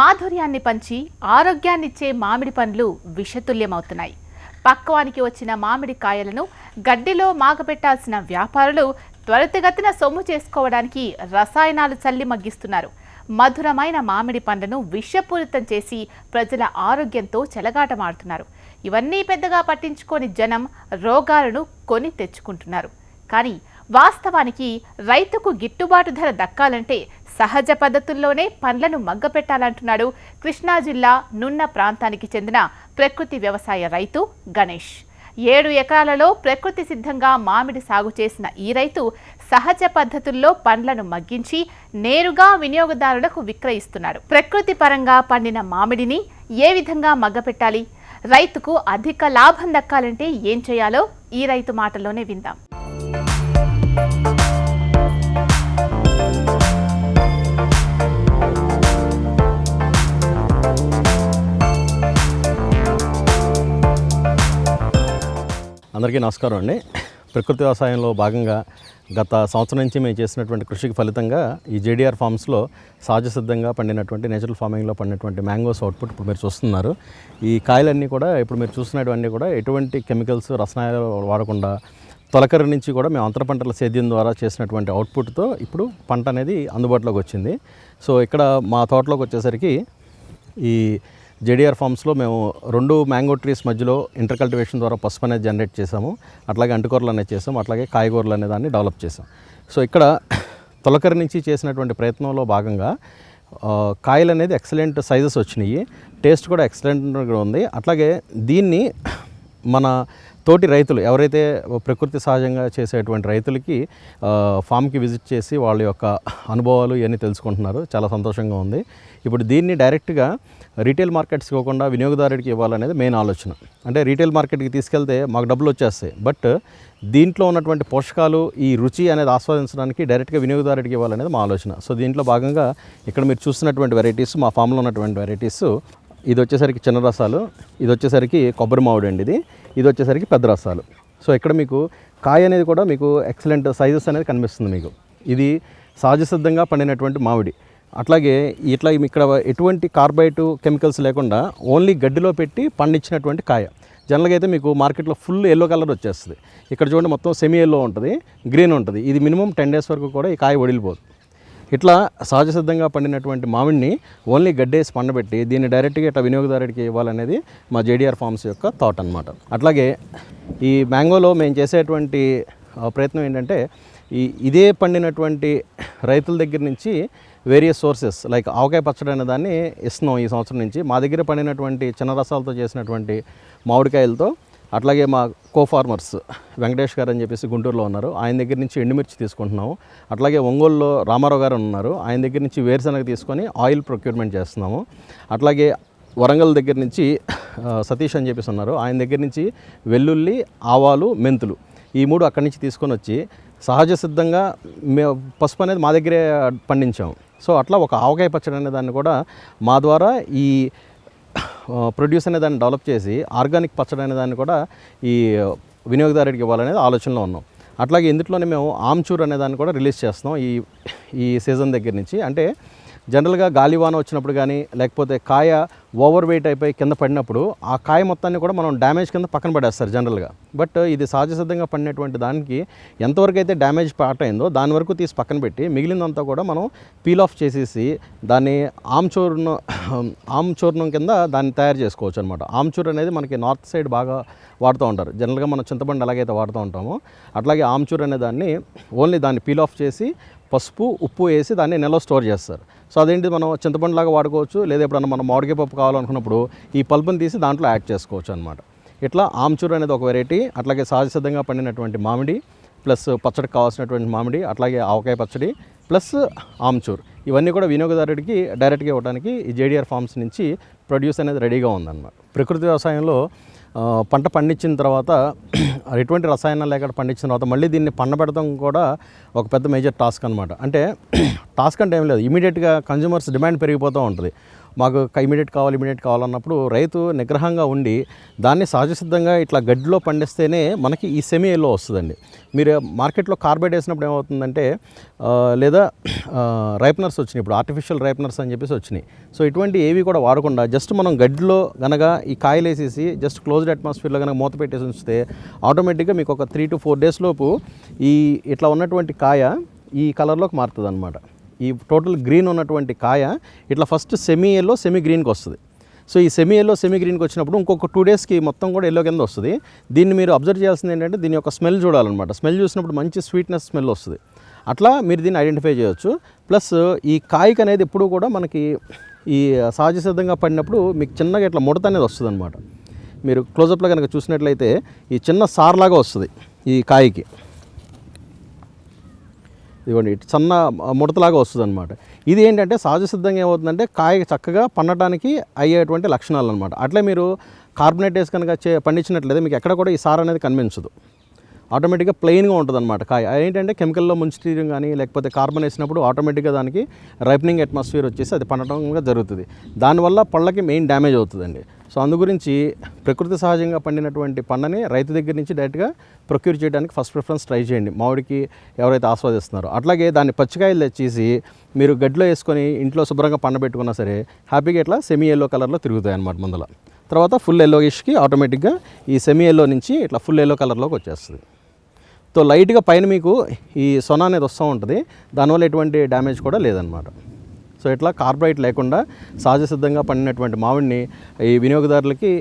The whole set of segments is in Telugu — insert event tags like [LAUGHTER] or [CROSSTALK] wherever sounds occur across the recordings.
మాధుర్యాన్ని పంచి ఆరోగ్యాన్నిచ్చే మామిడి పండ్లు విషతుల్యమవుతున్నాయి. పక్వానికి వచ్చిన మామిడి కాయలను గడ్డిలో మాగబెట్టాల్సిన వ్యాపారులు త్వరితగతిన సొమ్ము చేసుకోవడానికి రసాయనాలు చల్లి మగ్గిస్తున్నారు. మధురమైన మామిడి పండ్లను విషపూరితం చేసి ప్రజల ఆరోగ్యంతో చెలగాటమాడుతున్నారు. ఇవన్నీ పెద్దగా పట్టించుకొని జనం రోగాలను కొని తెచ్చుకుంటున్నారు. కానీ వాస్తవానికి రైతుకు గిట్టుబాటు ధర దక్కాలంటే సహజ పద్ధతుల్లోనే పండ్లను మగ్గపెట్టాలంటున్నాడు కృష్ణా జిల్లా నున్న ప్రాంతానికి చెందిన ప్రకృతి వ్యవసాయ రైతు గణేష్. ఏడు ఎకరాలలో ప్రకృతి సిద్ధంగా మామిడి సాగు చేసిన ఈ రైతు సహజ పద్ధతుల్లో పండ్లను మగ్గించి నేరుగా వినియోగదారులకు విక్రయిస్తున్నాడు. ప్రకృతి పరంగా పండిన మామిడిని ఏ విధంగా మగ్గపెట్టాలి? రైతుకు అధిక లాభం దక్కాలంటే ఏం చేయాలో ఈ రైతు మాటల్లోనే విందాం. అందరికీ నమస్కారం అండి. ప్రకృతి వ్యవసాయంలో భాగంగా గత సంవత్సరం నుంచి మేము చేసినటువంటి కృషికి ఫలితంగా ఈ జేడీఆర్ ఫార్మ్స్లో సహజ సిద్ధంగా పండినటువంటి నేచురల్ ఫార్మింగ్లో పండినటువంటి మ్యాంగోస్ అవుట్పుట్ ఇప్పుడు మీరు చూస్తున్నారు. ఈ కాయలన్నీ కూడా ఇప్పుడు మీరు చూస్తున్నటువంటి కూడా ఎటువంటి కెమికల్స్ రసాయనాలు వాడకుండా తొలకరి నుంచి కూడా మేము అంతర పంటల సేద్యం ద్వారా చేసినటువంటి అవుట్పుట్తో ఇప్పుడు పంట అనేది అందుబాటులోకి వచ్చింది. సో ఇక్కడ మా తోటలోకి వచ్చేసరికి ఈ జేడిఆర్ ఫార్మ్స్లో మేము రెండు మ్యాంగో ట్రీస్ మధ్యలో ఇంటర్ కల్టివేషన్ ద్వారా పసుపు అనేది జనరేట్ చేసాము అట్లాగే అంటుకూరలు అనేది చేసాము అట్లాగే కాయగూరలు అనే దాన్ని డెవలప్ చేసాం సో ఇక్కడ తొలకరి నుంచి చేసినటువంటి ప్రయత్నంలో భాగంగా కాయలు అనేది ఎక్సలెంట్ సైజెస్ వచ్చినాయి. టేస్ట్ కూడా ఎక్సలెంట్గా ఉంది. అట్లాగే దీన్ని మన తోటి రైతులు ఎవరైతే ప్రకృతి సహజంగా చేసేటువంటి రైతులకి ఫామ్కి విజిట్ చేసి వాళ్ళ యొక్క అనుభవాలు ఇవన్నీ తెలుసుకుంటున్నారు. చాలా సంతోషంగా ఉంది. ఇప్పుడు దీన్ని డైరెక్ట్గా రీటైల్ మార్కెట్స్కి ఇవ్వకుండా వినియోగదారుడికి ఇవ్వాలనేది మెయిన్ ఆలోచన. అంటే రీటైల్ మార్కెట్కి తీసుకెళ్తే మాకు డబ్బులు వచ్చేస్తాయి. బట్ దీంట్లో ఉన్నటువంటి పోషకాలు ఈ రుచి అనేది ఆస్వాదించడానికి డైరెక్ట్గా వినియోగదారుడికి ఇవ్వాలనేది మా ఆలోచన. సో దీంట్లో భాగంగా ఇక్కడ మీరు చూస్తున్నటువంటి వెరైటీస్ మా ఫామ్లో ఉన్నటువంటి వెరైటీస్ ఇది వచ్చేసరికి చిన్న రసాలు ఇది వచ్చేసరికి కొబ్బరి మామిడి అండి ఇది. ఇది వచ్చేసరికి పెద్ద రసాలు. సో ఇక్కడ మీకు కాయ అనేది కూడా మీకు ఎక్సలెంట్ సైజెస్ అనేది కనిపిస్తుంది మీకు. ఇది సహజ సిద్ధంగా పండినటువంటి మామిడి. అట్లాగే ఇట్లా ఇక్కడ ఎటువంటి కార్బైట్ కెమికల్స్ లేకుండా ఓన్లీ గడ్డిలో పెట్టి పండించినటువంటి కాయ. జనరల్గా అయితే మీకు మార్కెట్లో ఫుల్ ఎల్లో కలర్ వచ్చేస్తుంది. ఇక్కడ చూడండి మొత్తం సెమీ ఎల్లో ఉంటుంది గ్రీన్ ఉంటుంది. ఇది మినిమం టెన్ డేస్ వరకు కూడా ఈ కాయ వడిలిపోదు. ఇట్లా సహజ సిద్ధంగా పండినటువంటి మామిడిని ఓన్లీ గడ్డేసి పండబెట్టి దీన్ని డైరెక్ట్గా ఇట్లా వినియోగదారుడికి ఇవ్వాలనేది మా జేడిఆర్ ఫార్మ్స్ యొక్క థాట్ అనమాట అట్లాగే ఈ మ్యాంగోలో మేము చేసేటువంటి ప్రయత్నం ఏంటంటే ఈ ఇదే పండినటువంటి రైతుల దగ్గర నుంచి వేరియస్ సోర్సెస్ లైక్ ఆవకాయ పచ్చడి అనే దాన్ని ఇస్తున్నాం ఈ సంవత్సరం నుంచి. మా దగ్గర పండినటువంటి చిన్న రసాలతో చేసినటువంటి మామిడికాయలతో అట్లాగే మా కో ఫార్మర్స్ వెంకటేష్ గారు అని చెప్పేసి గుంటూరులో ఉన్నారు. ఆయన దగ్గర నుంచి ఎండుమిర్చి తీసుకుంటున్నాము. అట్లాగే ఒంగోలులో రామారావు గారు ఉన్నారు. ఆయన దగ్గర నుంచి వేరుశనగ తీసుకొని ఆయిల్ ప్రొక్యూర్మెంట్ చేస్తున్నాము. అట్లాగే వరంగల్ దగ్గర నుంచి సతీష్ అని చెప్పేసి ఉన్నారు. ఆయన దగ్గర నుంచి వెల్లుల్లి ఆవాలు మెంతులు ఈ మూడు అక్కడి నుంచి తీసుకొని వచ్చి సహజ సిద్ధంగా మే పసుపు అనేది మా దగ్గరే పండించాము. సో అట్లా ఒక ఆవకాయ పచ్చడి అనే దాన్ని కూడా మా ద్వారా ఈ ప్రొడ్యూస్ అనే దాన్ని డెవలప్ చేసి ఆర్గానిక్ పచ్చడి అనే దాన్ని కూడా ఈ వినియోగదారుడికి ఇవ్వాలనేది ఆలోచనలో ఉన్నాం. అట్లాగే ఇందులోనే మేము ఆమ్చూర్ అనే దాన్ని కూడా రిలీజ్ చేస్తున్నాం ఈ ఈ సీజన్ దగ్గర నుంచి. అంటే జనరల్గా గాలివాన వచ్చినప్పుడు కానీ లేకపోతే కాయ ఓవర్ వెయిట్ అయిపోయి కింద పడినప్పుడు ఆ కాయ మొత్తాన్ని కూడా మనం డ్యామేజ్ కింద పక్కన పడేస్తారు జనరల్గా. బట్ ఇది సహజసిద్ధంగా పడినటువంటి దానికి ఎంతవరకు అయితే డ్యామేజ్ పార్ట్ అయిందో దాని వరకు తీసి పక్కన పెట్టి మిగిలినంతా కూడా మనం పీల్ ఆఫ్ చేసేసి దాన్ని ఆమ్చూర్ణం ఆమ్చూర్ణం కింద దాన్ని తయారు చేసుకోవచ్చు అనమాట ఆమ్చూర్ అనేది మనకి నార్త్ సైడ్ బాగా వాడుతూ ఉంటారు. జనరల్గా మనం చింతపండు ఎలాగైతే వాడుతూ ఉంటామో అట్లాగే ఆమ్చూర్ అనే దాన్ని ఓన్లీ దాన్ని పీల్ ఆఫ్ చేసి పసుపు ఉప్పు వేసి దాన్ని నిల్వ స్టోర్ చేస్తారు. సో అదేంటి మనం చింతపండులాగా వాడుకోవచ్చు లేదా ఎప్పుడన్నా మనం మామిడికాయ పప్పు కావాలనుకున్నప్పుడు ఈ పల్పుని తీసి దాంట్లో యాడ్ చేసుకోవచ్చు అనమాట ఇట్లా ఆమ్చూర్ అనేది ఒక వెరైటీ అట్లాగే సహజ సిద్ధంగా పండినటువంటి మామిడి ప్లస్ పచ్చడికి కావాల్సినటువంటి మామిడి అట్లాగే ఆవకాయ పచ్చడి ప్లస్ ఆమ్చూర్. ఇవన్నీ కూడా వినియోగదారుడికి డైరెక్ట్గా ఇవ్వడానికి ఈ జేడిఆర్ ఫార్మ్స్ నుంచి ప్రొడ్యూస్ అనేది రెడీగా ఉందన్నమాట. ప్రకృతి వ్యవసాయంలో పంట పండించిన తర్వాత [CLEARS THROAT] ఎటువంటి రసాయనాలు లేకుండా పండించిన తర్వాత మళ్ళీ దీన్ని పండబెడతాం కూడా ఒక పెద్ద మేజర్ టాస్క్ అనమాట అంటే [CLEARS THROAT] టాస్క్ అంటే ఏం లేదు. ఇమీడియట్గా కన్జ్యూమర్స్ డిమాండ్ పెరిగిపోతూ ఉంటుంది. మాకు ఇమీడియట్ కావాలి ఇమీడియట్ కావాలన్నప్పుడు రైతు నిగ్రహంగా ఉండి దాన్ని సహజసిద్ధంగా ఇట్లా గడ్డిలో పండిస్తేనే మనకి ఈ సెమీ ఎల్లో వస్తుందండి. మీరు మార్కెట్లో కార్బైడ్ వేసినప్పుడు ఏమవుతుందంటే లేదా రైప్నర్స్ వచ్చినాయి. ఇప్పుడు ఆర్టిఫిషియల్ రైప్నర్స్ అని చెప్పేసి వచ్చినాయి. సో ఇటువంటి ఏవి కూడా వాడకుండా జస్ట్ మనం గడ్డిలో గనక ఈ కాయలు వేసేసి జస్ట్ క్లోజ్డ్ అట్మాస్ఫియర్లో కనుక మూత పెట్టేసి ఉంచితే ఆటోమేటిక్గా మీకు ఒక త్రీ టు ఫోర్ డేస్ లోపు ఈ ఇట్లా ఉన్నటువంటి కాయ ఈ కలర్లోకి మారుతుంది అనమాట ఈ టోటల్ గ్రీన్ ఉన్నటువంటి కాయ ఇట్లా ఫస్ట్ సెమీ ఎల్లో సెమీ గ్రీన్కి వస్తుంది. సో ఈ సెమీ ఎల్లో సెమీ గ్రీన్కి వచ్చినప్పుడు ఇంకొక టూ డేస్కి మొత్తం కూడా ఎల్లో కింద వస్తుంది. దీన్ని మీరు అబ్జర్వ్ చేయాల్సింది ఏంటంటే దీని యొక్క స్మెల్ చూడాలన్నమాట. స్మెల్ చూసినప్పుడు మంచి స్వీట్నెస్ స్మెల్ వస్తుంది. అట్లా మీరు దీన్ని ఐడెంటిఫై చేయొచ్చు. ప్లస్ ఈ కాయకు అనేది ఎప్పుడు కూడా మనకి ఈ సహజ సిద్ధంగా పడినప్పుడు మీకు చిన్నగా ఇట్లా ముడత అనేది వస్తుంది అనమాట మీరు క్లోజప్లో కనుక చూసినట్లయితే ఈ చిన్న సార్లాగా వస్తుంది ఈ కాయకి. ఇదిగోండి చిన్న సన్న ముడతలాగా వస్తుంది అనమాట ఇది ఏంటంటే సహజ సిద్ధంగా ఏమవుతుందంటే కాయ చక్కగా పండటానికి అయ్యేటువంటి లక్షణాలు అనమాట అట్లే మీరు కార్బొనేటేస్ కనుక చే పండించినట్లయితే మీకు ఎక్కడ కూడా ఈ సార్ అనేది కనిపించదు. ఆటోమేటిక్గా ప్లెయిన్గా ఉంటుంది అనమాట కాయ. ఏంటంటే కెమికల్లో ముంచడం కానీ లేకపోతే కార్బన్ వేసినప్పుడు ఆటోమేటిక్గా దానికి రైపనింగ్ అట్మాస్ఫియర్ వచ్చేసి అది పండటంగా జరుగుతుంది. దానివల్ల పళ్ళకి మెయిన్ డ్యామేజ్ అవుతుందండి. సో అందు గురించి ప్రకృతి సహజంగా పండినటువంటి పంటని రైతు దగ్గర నుంచి డైరెక్ట్గా ప్రొక్యూర్ చేయడానికి ఫస్ట్ ప్రిఫరెన్స్ ట్రై చేయండి. మామిడికి ఎవరైతే ఆస్వాదిస్తున్నారో. అట్లాగే దాన్ని పచ్చికాయలు తెచ్చేసి మీరు గడ్డిలో వేసుకొని ఇంట్లో శుభ్రంగా పండబెట్టుకున్నా సరే హ్యాపీగా ఇట్లా సెమీ ఎల్లో కలర్లో తిరుగుతాయి అన్నమాట ముందల. తర్వాత ఫుల్ ఎల్లోయిష్కి ఆటోమేటిక్గా ఈ సెమీ ఎల్లో నుంచి ఇట్లా ఫుల్ ఎల్లో కలర్లోకి వచ్చేస్తుంది. సో లైట్గా పైన మీకు ఈ సొన అనేది వస్తూ ఉంటుంది. దానివల్ల ఎటువంటి డ్యామేజ్ కూడా లేదనమాట సో ఇట్లా కార్బైట్ లేకుండా సహజ సిద్ధంగా పండినటువంటి మామిడిని ఈ వినియోగదారులకి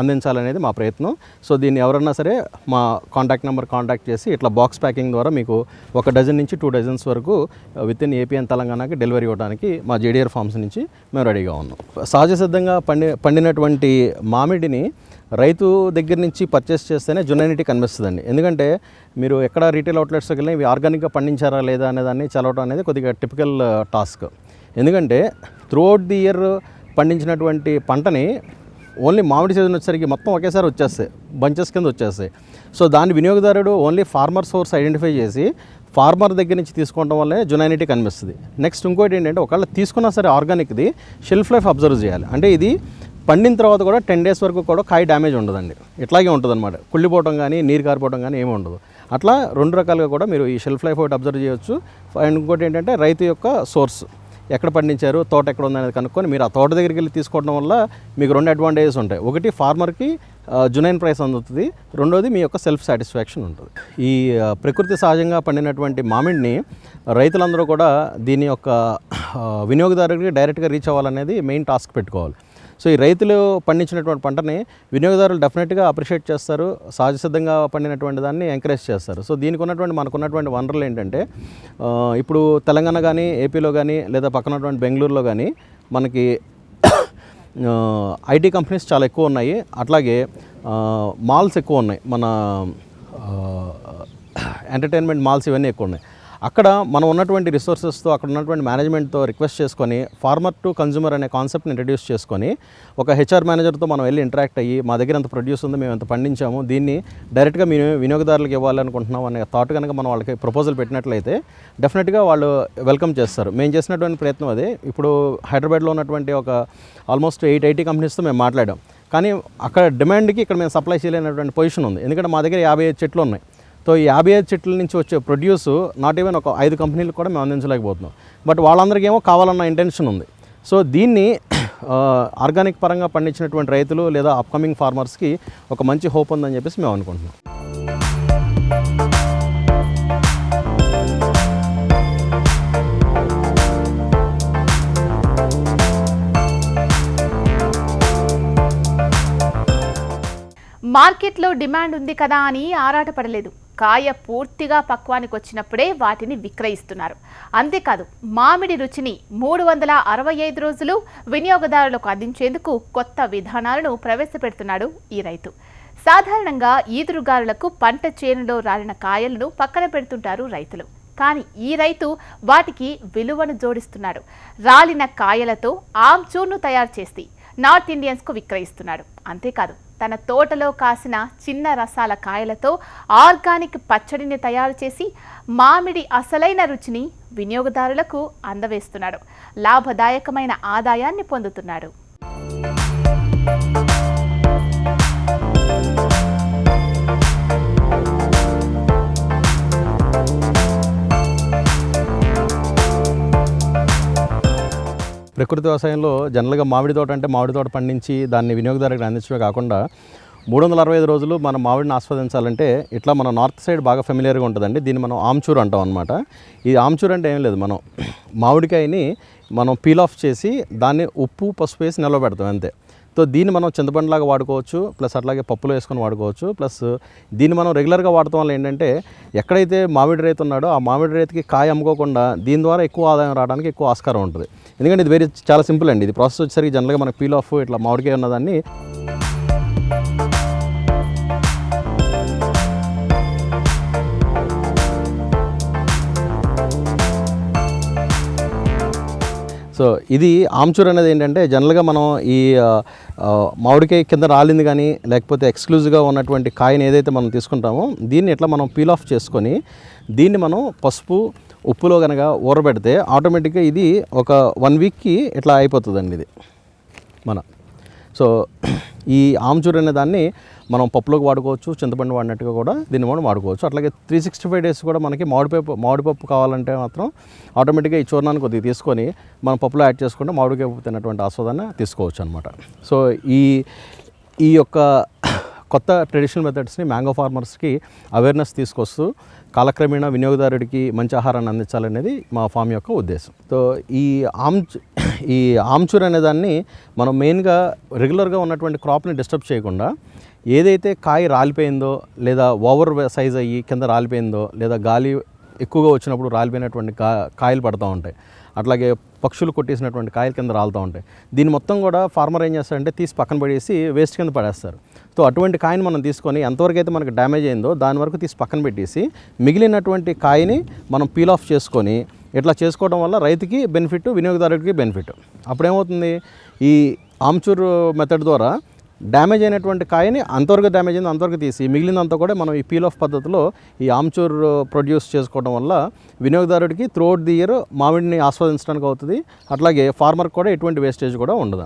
అందించాలనేది మా ప్రయత్నం. సో దీన్ని ఎవరన్నా సరే మా కాంటాక్ట్ నెంబర్ కాంటాక్ట్ చేసి ఇట్లా బాక్స్ ప్యాకింగ్ ద్వారా మీకు ఒక డజన్ నుంచి టూ డజన్స్ వరకు విత్ ఇన్ ఏపీ అండ్ తెలంగాణకి డెలివరీ ఇవ్వడానికి మా జేడిఆర్ ఫార్మ్స్ నుంచి మేము రెడీగా ఉన్నాం. సహజ సిద్ధంగా పండి పండినటువంటి మామిడిని రైతు దగ్గర నుంచి పర్చేస్ చేస్తేనే జునైనిటీ కనిపిస్తుందండి. ఎందుకంటే మీరు ఎక్కడ రీటైల్ అవుట్లెట్స్కి వెళ్ళి ఇవి ఆర్గానిక్గా పండించారా లేదా అనేదాన్ని చదవడం అనేది కొద్దిగా టిపికల్ టాస్క్. ఎందుకంటే త్రూఅవుట్ ది ఇయర్ పండించినటువంటి పంటని ఓన్లీ మామిడి సీజన్ వచ్చేసరికి మొత్తం ఒకేసారి వచ్చేస్తాయి బంచెస్ కింద వచ్చేస్తాయి. సో దాని వినియోగదారుడు ఓన్లీ ఫార్మర్ సోర్స్ ఐడెంటిఫై చేసి ఫార్మర్ దగ్గర నుంచి తీసుకోవడం వల్లే జునైనిటీ కనిపిస్తుంది. నెక్స్ట్ ఇంకోటి ఏంటంటే ఒకవేళ తీసుకున్నా సరే ఆర్గానిక్ది షెల్ఫ్ లైఫ్ అబ్జర్వ్ చేయాలి. అంటే ఇది పండిన తర్వాత కూడా టెన్ డేస్ వరకు కూడా కాయ డ్యామేజ్ ఉండదండి. ఇట్లాగే ఉంటుందన్నమాట. కుళ్ళిపోవడం కానీ నీరు కారిపోవడం కానీ ఏమి ఉండదు. అట్లా రెండు రకాలుగా కూడా మీరు ఈ షెల్ఫ్ లైఫ్ ఒకటి అబ్జర్వ్ చేయొచ్చు. అండ్ ఇంకోటి ఏంటంటే రైతు యొక్క సోర్స్ ఎక్కడ పండించారు తోట ఎక్కడ ఉందనేది కనుక్కొని మీరు ఆ తోట దగ్గరికి వెళ్ళి తీసుకోవడం వల్ల మీకు రెండు అడ్వాంటేజెస్ ఉంటాయి. ఒకటి ఫార్మర్కి జునైన్ ప్రైస్ అందుతుంది. రెండోది మీ యొక్క సెల్ఫ్ సాటిస్ఫాక్షన్ ఉంటుంది. ఈ ప్రకృతి సహజంగా పండినటువంటి మామిడిని రైతులందరూ కూడా దీని యొక్క వినియోగదారుడికి డైరెక్ట్గా రీచ్ అవ్వాలనేది మెయిన్ టాస్క్ పెట్టుకోవాలి. సో ఈ రైతులు పండించినటువంటి పంటని వినియోగదారులు డెఫినెట్గా అప్రిషియేట్ చేస్తారు. సహజ సిద్ధంగా పండినటువంటి దాన్ని ఎంకరేజ్ చేస్తారు. సో దీనికి ఉన్నటువంటి మనకు ఉన్నటువంటి వనరులు ఏంటంటే ఇప్పుడు తెలంగాణ కానీ ఏపీలో కానీ లేదా పక్కన ఉన్నటువంటి బెంగళూరులో కానీ మనకి ఐటీ కంపెనీస్ చాలా ఎక్కువ ఉన్నాయి. అట్లాగే మాల్స్ ఎక్కువ ఉన్నాయి. మన ఎంటర్టైన్మెంట్ మాల్స్ ఇవన్నీ ఎక్కువ ఉన్నాయి. అక్కడ మనం ఉన్నటువంటి రిసోర్సెస్తో అక్కడ ఉన్నటువంటి మేనేజ్మెంట్తో రిక్వెస్ట్ చేసుకొని ఫార్మర్ టు కన్జ్యూమర్ అనే కాన్సెప్ట్ని ఇంట్రడ్యూస్ చేసుకొని ఒక హెచ్ఆర్ మేనేజర్తో మనం వెళ్ళి ఇంటరాక్ట్ అయ్యి మా దగ్గర ఎంత ప్రొడ్యూస్ ఉంది మేము ఎంత పండించాము దీన్ని డైరెక్ట్గా మీ వినియోగదారులకు ఇవ్వాలనుకుంటున్నాం అనే థాట్ కనుక మనం వాళ్ళకి ప్రపోజల్ పెట్టినట్లయితే డెఫినెట్గా వాళ్ళు వెల్కమ్ చేస్తారు. మేము చేసినటువంటి ప్రయత్నం అదే. ఇప్పుడు హైదరాబాద్లో ఉన్నటువంటి ఒక ఆల్మోస్ట్ ఎయిట్ ఐటీ కంపెనీస్తో మేము మాట్లాడాం. కానీ అక్కడ డిమాండ్కి ఇక్కడ మేము సప్లై చేయలేనటువంటి పొజిషన్ ఉంది. ఎందుకంటే మా దగ్గర యాభై చెట్లు ఉన్నాయి. సో ఈ యాభై ఐదు చెట్ల నుంచి వచ్చే ప్రొడ్యూస్ నాట్ ఈవెన్ ఒక ఐదు కంపెనీలకు కూడా మేము అందించలేకపోతున్నాం. బట్ వాళ్ళందరికీ ఏమో కావాలన్న ఇంటెన్షన్ ఉంది. సో దీన్ని ఆర్గానిక్ పరంగా పండించినటువంటి రైతులు లేదా అప్కమింగ్ ఫార్మర్స్కి ఒక మంచి హోప్ ఉందని చెప్పేసి మేము అనుకుంటున్నాం. మార్కెట్లో డిమాండ్ ఉంది కదా అని ఆరాటపడలేదు. కాయ పూర్తిగా పక్వానికి వచ్చినప్పుడే వాటిని విక్రయిస్తున్నారు. అంతేకాదు మామిడి రుచిని మూడు వందల అరవై ఐదు రోజులు వినియోగదారులకు అందించేందుకు కొత్త విధానాలను ప్రవేశపెడుతున్నాడు ఈ రైతు. సాధారణంగా ఈదురుగారులకు పంట చేనులో రాలిన కాయలను పక్కన పెడుతుంటారు రైతులు. కానీ ఈ రైతు వాటికి విలువను జోడిస్తున్నాడు. రాలిన కాయలతో ఆమ్చూర్ను తయారు చేసి నార్త్ ఇండియన్స్కు విక్రయిస్తున్నాడు. అంతేకాదు తన తోటలో కాసిన చిన్న రసాల కాయలతో ఆర్గానిక్ పచ్చడిని తయారు చేసి మామిడి అసలైన రుచిని వినియోగదారులకు అందవేస్తున్నాడు. లాభదాయకమైన ఆదాయాన్ని పొందుతున్నాడు. ప్రకృతి వ్యవసాయంలో జనరల్గా మామిడి తోట అంటే మామిడి తోట పండించి దాన్ని వినియోగదారులకు అందించడమే కాకుండా మూడు వందల అరవై ఐదు రోజులు మన మామిడిని ఆస్వాదించాలంటే ఇట్లా మన నార్త్ సైడ్ బాగా ఫెమిలియర్గా ఉంటుందండి. దీన్ని మనం ఆమ్చూర్ అంటాం అనమాట ఈ ఆమ్చూర్ అంటే ఏం లేదు మనం మామిడికాయని మనం పీల్ ఆఫ్ చేసి దాన్ని ఉప్పు పసుపు వేసి నిలవబెడతాం అంతే. సో దీన్ని మనం చింతపండులాగా వాడుకోవచ్చు ప్లస్ అట్లాగే పప్పులో వేసుకొని వాడుకోవచ్చు ప్లస్ దీన్ని మనం రెగ్యులర్గా వాడటం వల్ల ఏంటంటే ఎక్కడైతే మామిడి రైతు ఉన్నాడో ఆ మామిడి రైతుకి కాయ అమ్ముకోకుండా దీని ద్వారా ఎక్కువ ఆదాయం రావడానికి ఎక్కువ ఆస్కారం ఉంటుంది. ఎందుకంటే ఇది వెరీ చాలా సింపుల్ అండి. ఇది ప్రాసెస్ వచ్చేసరికి జనరల్గా మనకి పీల్ ఆఫ్ ఇట్లా మామిడికాయ ఉన్నదాన్ని సో ఇది ఆమ్చూర్ అనేది ఏంటంటే జనరల్గా మనం ఈ మామిడికాయ కింద రాలింది కానీ లేకపోతే ఎక్స్క్లూజివ్గా ఉన్నటువంటి కాయని ఏదైతే మనం తీసుకుంటామో దీన్ని ఇట్లా మనం పీల్ ఆఫ్ చేసుకొని దీన్ని మనం పసుపు ఉప్పులో కనుక ఊరబెడితే ఆటోమేటిక్గా ఇది ఒక వన్ వీక్కి ఇట్లా అయిపోతుందండి ఇది. మన సో ఈ ఆమ్చూర్ అనే దాన్ని మనం పప్పులోకి వాడుకోవచ్చు చింతపండు వాడినట్టుగా కూడా దీన్ని మనం వాడుకోవచ్చు. అట్లాగే త్రీ సిక్స్టీ ఫైవ్ డేస్ కూడా మనకి మామిడిపప్పు మామిడిపప్పు కావాలంటే మాత్రం ఆటోమేటిక్గా ఈ చూర్ణాన్ని కొద్దిగా తీసుకొని మనం పప్పులో యాడ్ చేసుకుంటే మామిడికాయ తిన్నటువంటి ఆస్వాదాన్ని తీసుకోవచ్చు అనమాట సో ఈ ఈ యొక్క కొత్త ట్రెడిషనల్ మెథడ్స్ని మ్యాంగో ఫార్మర్స్కి అవేర్నెస్ తీసుకొస్తూ కాలక్రమేణా వినియోగదారుడికి మంచి ఆహారాన్ని అందించాలనేది మా ఫామ్ యొక్క ఉద్దేశం. సో ఈ ఆమ్చ్ ఈ ఆమ్చూర్ అనే దాన్ని మనం మెయిన్గా రెగ్యులర్గా ఉన్నటువంటి క్రాప్ని డిస్టర్బ్ చేయకుండా ఏదైతే కాయ రాలిపోయిందో లేదా ఓవర్ సైజ్ అయ్యి కింద రాలిపోయిందో లేదా గాలి ఎక్కువగా వచ్చినప్పుడు రాలిపోయినటువంటి కా కాయలు పడుతూ ఉంటాయి. అట్లాగే పక్షులు కొట్టేసినటువంటి కాయలు కింద రాలుతూ ఉంటాయి. దీన్ని మొత్తం కూడా ఫార్మర్ ఏం చేస్తారంటే తీసి పక్కన పడేసి వేస్ట్ కింద పడేస్తారు. సో అటువంటి కాయని మనం తీసుకొని ఎంతవరకు అయితే మనకు డ్యామేజ్ అయిందో దాని వరకు తీసి పక్కన పెట్టేసి మిగిలినటువంటి కాయని మనం పీల్ ఆఫ్ చేసుకొని ఇట్లా చేసుకోవడం వల్ల రైతుకి బెనిఫిట్ వినియోగదారుడికి బెనిఫిట్. అప్పుడేమవుతుంది? ఈ ఆమ్చూర్ మెథడ్ ద్వారా డ్యామేజ్ అయినటువంటి కాయని అంతవరకు డ్యామేజ్ అయింది అంతవరకు తీసి మిగిలినంతా కూడా మనం ఈ పీల్ ఆఫ్ పద్ధతిలో ఈ ఆమ్చూర్ ప్రొడ్యూస్ చేసుకోవడం వల్ల వినియోగదారుడికి త్రూఅవుట్ ది ఇయర్ మామిడిని ఆస్వాదించడానికి అవుతుంది. అట్లాగే ఫార్మర్ కూడా ఎటువంటి వేస్టేజ్ కూడా ఉండదు